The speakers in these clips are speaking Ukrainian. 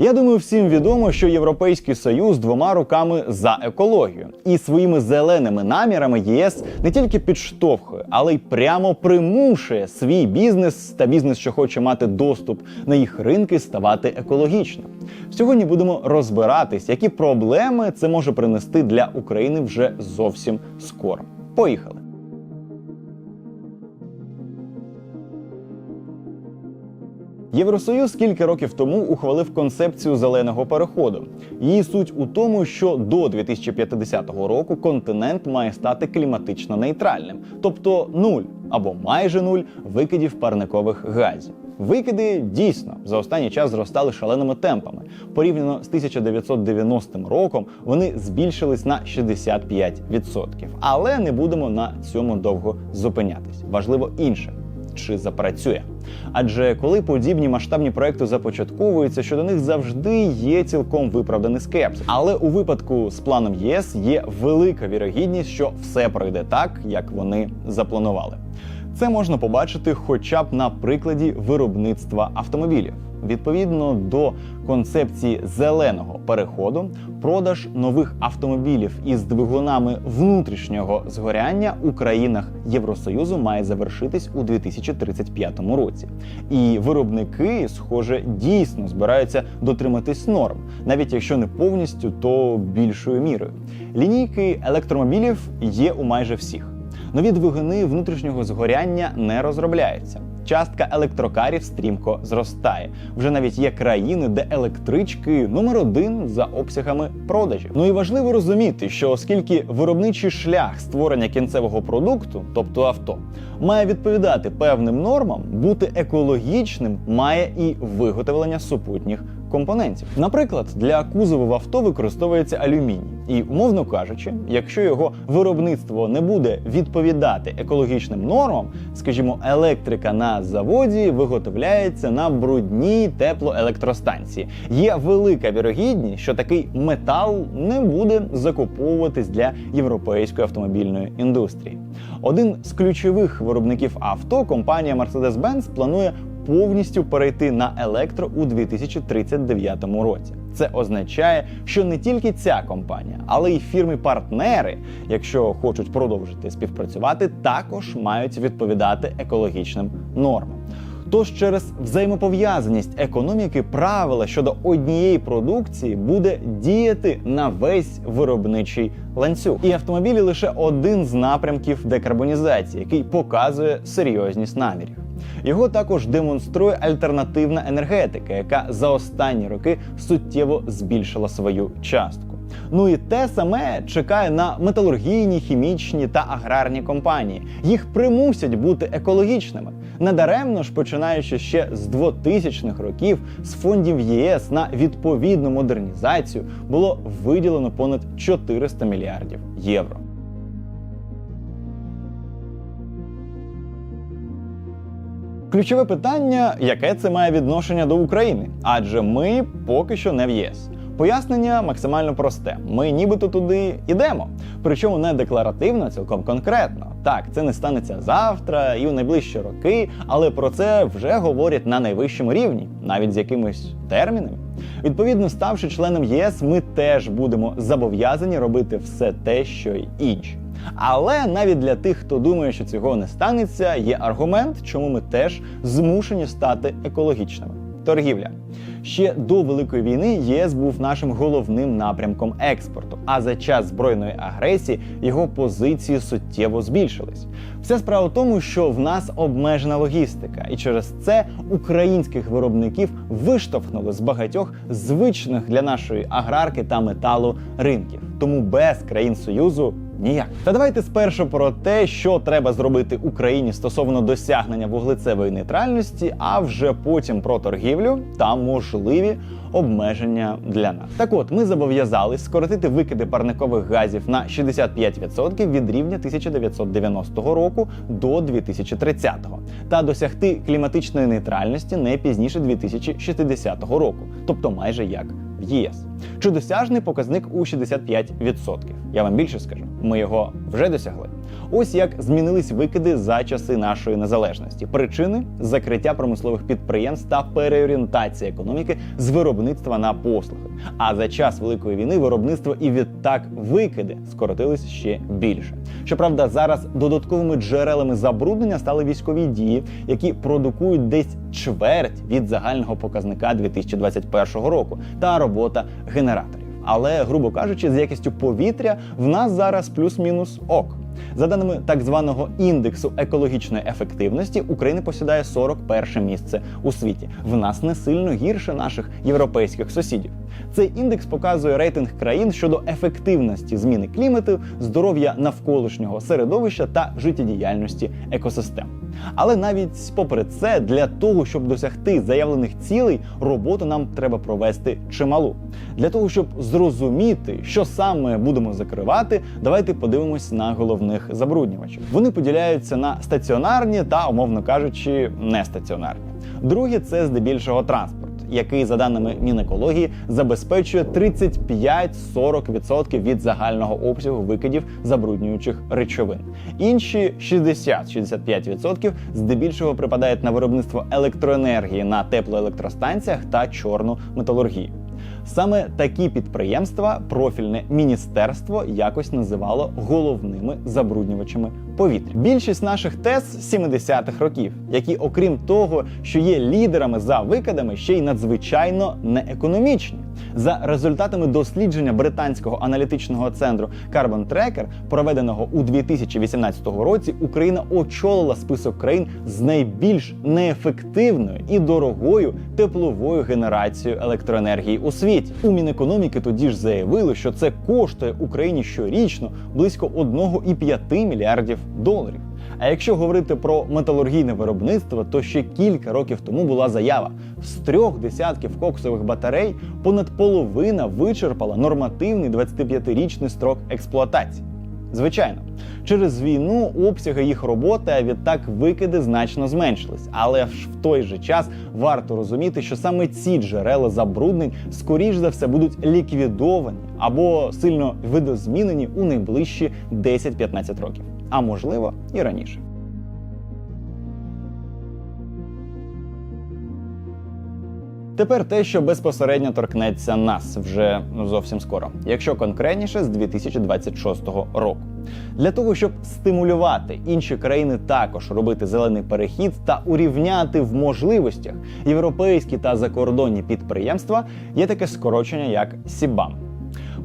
Я думаю, всім відомо, що Європейський Союз двома руками за екологію, і своїми зеленими намірами ЄС не тільки підштовхує, але й прямо примушує свій бізнес та бізнес, що хоче мати доступ на їх ринки, ставати екологічним. Сьогодні будемо розбиратись, які проблеми це може принести для України вже зовсім скоро. Поїхали. Євросоюз кілька років тому ухвалив концепцію зеленого переходу. Її суть у тому, що до 2050 року континент має стати кліматично нейтральним, тобто нуль або майже нуль викидів парникових газів. Викиди дійсно за останній час зростали шаленими темпами. Порівняно з 1990 роком вони збільшились на 65%. Але не будемо на цьому довго зупинятись. Важливо інше чи запрацює. Адже коли подібні масштабні проекти започатковуються, щодо них завжди є цілком виправданий скепс. Але у випадку з планом ЄС є велика вірогідність, що все пройде так, як вони запланували. Це можна побачити хоча б на прикладі виробництва автомобілів. Відповідно до концепції зеленого переходу, продаж нових автомобілів із двигунами внутрішнього згоряння у країнах Євросоюзу має завершитись у 2035 році. І виробники, схоже, дійсно збираються дотриматись норм, навіть якщо не повністю, то більшою мірою. Лінійки електромобілів є у майже всіх. Нові двигуни внутрішнього згоряння не розробляються. Частка електрокарів стрімко зростає. Вже навіть є країни, де електрички номер один за обсягами продажів. Ну і важливо розуміти, що оскільки виробничий шлях створення кінцевого продукту, тобто авто, має відповідати певним нормам, бути екологічним має і виготовлення супутніх компонентів. Наприклад, для кузову в авто використовується алюміній. І, умовно кажучи, якщо його виробництво не буде відповідати екологічним нормам, скажімо, електрика на заводі виготовляється на брудній теплоелектростанції. Є велика вірогідність, що такий метал не буде закуповуватись для європейської автомобільної індустрії. Один з ключових виробників авто, компанія Mercedes-Benz, планує повністю перейти на електро у 2039 році. Це означає, що не тільки ця компанія, але й фірми-партнери, якщо хочуть продовжити співпрацювати, також мають відповідати екологічним нормам. Тож через взаємопов'язаність економіки правила щодо однієї продукції буде діяти на весь виробничий ланцюг. І автомобілі лише один з напрямків декарбонізації, який показує серйозність намірів. Його також демонструє альтернативна енергетика, яка за останні роки суттєво збільшила свою частку. Ну і те саме чекає на металургійні, хімічні та аграрні компанії. Їх примусять бути екологічними. Недаремно ж, починаючи ще з 2000-х років, з фондів ЄС на відповідну модернізацію було виділено понад 400 мільярдів євро. Ключове питання, яке це має відношення до України, адже ми поки що не в ЄС. Пояснення максимально просте: ми нібито туди йдемо. Причому не декларативно, цілком конкретно. Так, це не станеться завтра і у найближчі роки, але про це вже говорять на найвищому рівні, навіть з якимись термінами. Відповідно, ставши членом ЄС, ми теж будемо зобов'язані робити все те, що й інші. Але навіть для тих, хто думає, що цього не станеться, є аргумент, чому ми теж змушені стати екологічними. Торгівля ще до великої війни ЄС був нашим головним напрямком експорту. А за час збройної агресії його позиції суттєво збільшились. Вся справа в тому, що в нас обмежена логістика, і через це українських виробників виштовхнули з багатьох звичних для нашої аграрки та металу ринків. Тому без країн союзу ніяк. Та давайте спершу про те, що треба зробити Україні стосовно досягнення вуглецевої нейтральності, а вже потім про торгівлю та можливі обмеження для нас. Так от ми зобов'язались скоротити викиди парникових газів на 65% від рівня 1990 року до 2030 та досягти кліматичної нейтральності не пізніше 2060 року, тобто майже як в ЄС. Чи досяжний показник у 65%? Я вам більше скажу, ми його вже досягли. Ось як змінились викиди за часи нашої незалежності. Причини закриття промислових підприємств та переорієнтація економіки з виробництва на послуги. А за час великої війни виробництво і відтак викиди скоротились ще більше. Щоправда, зараз додатковими джерелами забруднення стали військові дії, які продукують десь чверть від загального показника 2021 року, та робота генераторів. Але, грубо кажучи, з якістю повітря в нас зараз плюс-мінус ок. За даними так званого індексу екологічної ефективності, Україна посідає 41 місце у світі. В нас не сильно гірше наших європейських сусідів. Цей індекс показує рейтинг країн щодо ефективності зміни клімату, здоров'я навколишнього середовища та життєдіяльності екосистем. Але навіть попри це, для того, щоб досягти заявлених цілей, роботу нам треба провести чималу. Для того, щоб зрозуміти, що саме будемо закривати, давайте подивимось на головних забруднювачів. Вони поділяються на стаціонарні та, умовно кажучи, нестаціонарні. Друге це здебільшого транспорт. Який, за даними Мінекології, забезпечує 35-40% від загального обсягу викидів забруднюючих речовин. Інші 60-65% здебільшого припадають на виробництво електроенергії на теплоелектростанціях та чорну металургію. Саме такі підприємства профільне міністерство якось називало головними забруднювачами повітря. Більшість наших ТЕС 70-х років, які, окрім того, що є лідерами за викидами, ще й надзвичайно неекономічні. За результатами дослідження британського аналітичного центру Carbon Tracker, проведеного у 2018 році, Україна очолила список країн з найбільш неефективною і дорогою тепловою генерацією електроенергії у світі. У Мінекономіки тоді ж заявили, що це коштує Україні щорічно близько 1,5 мільярдів доларів. А якщо говорити про металургійне виробництво, то ще кілька років тому була заява: з трьох десятків коксових батарей понад половина вичерпала нормативний 25-річний строк експлуатації. Звичайно, через війну обсяги їх роботи, а відтак викиди значно зменшились. Але ж в той же час варто розуміти, що саме ці джерела забруднень скоріш за все будуть ліквідовані або сильно видозмінені у найближчі 10-15 років, а можливо і раніше. Тепер те, що безпосередньо торкнеться нас вже зовсім скоро, якщо конкретніше з 2026 року. Для того щоб стимулювати інші країни також робити зелений перехід та урівняти в можливостях європейські та закордонні підприємства, є таке скорочення як СІБАМ.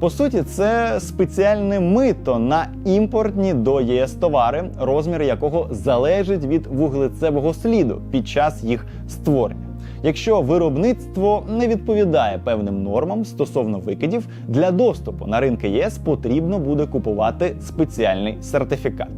По суті, це спеціальне мито на імпортні до ЄС товари, розмір якого залежить від вуглецевого сліду під час їх створення. Якщо виробництво не відповідає певним нормам стосовно викидів, для доступу на ринки ЄС потрібно буде купувати спеціальний сертифікат.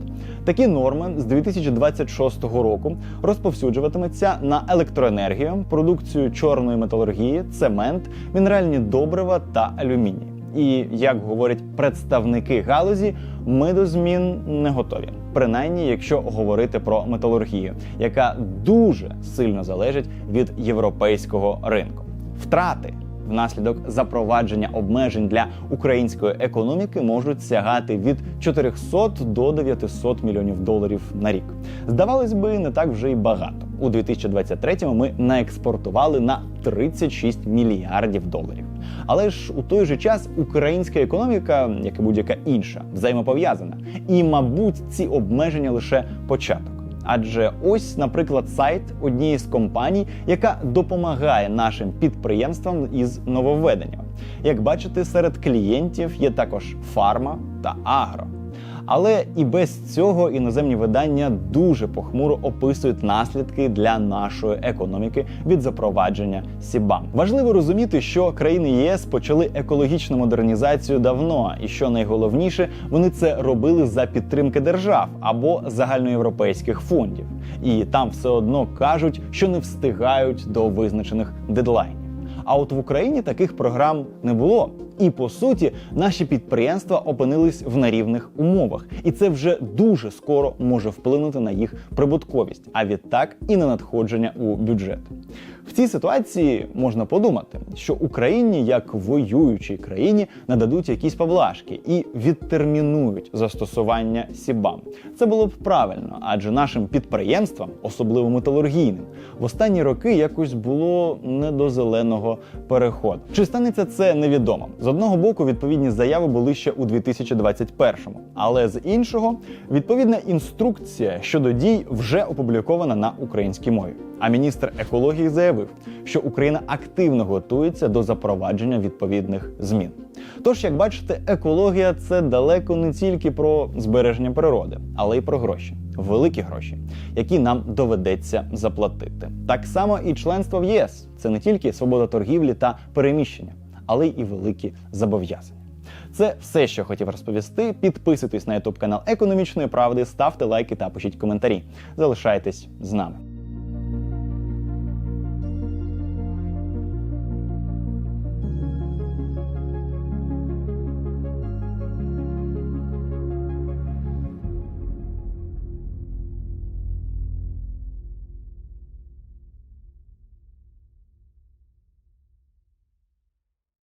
Такі норми з 2026 року розповсюджуватимуться на електроенергію, продукцію чорної металургії, цемент, мінеральні добрива та алюміній. І як говорять представники галузі, ми до змін не готові. Принаймні, якщо говорити про металургію, яка дуже сильно залежить від європейського ринку. Втрати внаслідок запровадження обмежень для української економіки можуть сягати від 400 до 900 мільйонів доларів на рік. Здавалось би, не так вже й багато. У 2023-му ми наекспортували на 36 мільярдів доларів. Але ж у той же час українська економіка, як і будь-яка інша, взаємопов'язана. І, мабуть, ці обмеження лише початок. Адже ось, наприклад, сайт однієї з компаній, яка допомагає нашим підприємствам із нововведенням. Як бачите, серед клієнтів є також фарма та агро. Але і без цього іноземні видання дуже похмуро описують наслідки для нашої економіки від запровадження Сібам. Важливо розуміти, що країни ЄС почали екологічну модернізацію давно, і що найголовніше, вони це робили за підтримки держав або загальноєвропейських фондів. І там все одно кажуть, що не встигають до визначених дедлайнів. А от в Україні таких програм не було. І по суті, наші підприємства опинились в нерівних умовах, і це вже дуже скоро може вплинути на їх прибутковість, а відтак і на надходження у бюджет. В цій ситуації можна подумати, що Україні, як воюючій країні, нададуть якісь поблажки і відтермінують застосування СІБАМ. Це було б правильно, адже нашим підприємствам, особливо металургійним, в останні роки якось було не до зеленого переходу. Чи станеться це невідомо? З одного боку, відповідні заяви були ще у 2021-му, але з іншого, відповідна інструкція щодо дій вже опублікована на українській мові. А міністр екології заявив, що Україна активно готується до запровадження відповідних змін. Тож, як бачите, екологія це далеко не тільки про збереження природи, але й про гроші, великі гроші, які нам доведеться заплатити. Так само і членство в ЄС це не тільки свобода торгівлі та переміщення, але й великі зобов'язання. Це все, що хотів розповісти. Підписуйтесь на ютуб канал Економічної правди, ставте лайки та пишіть коментарі. Залишайтесь з нами.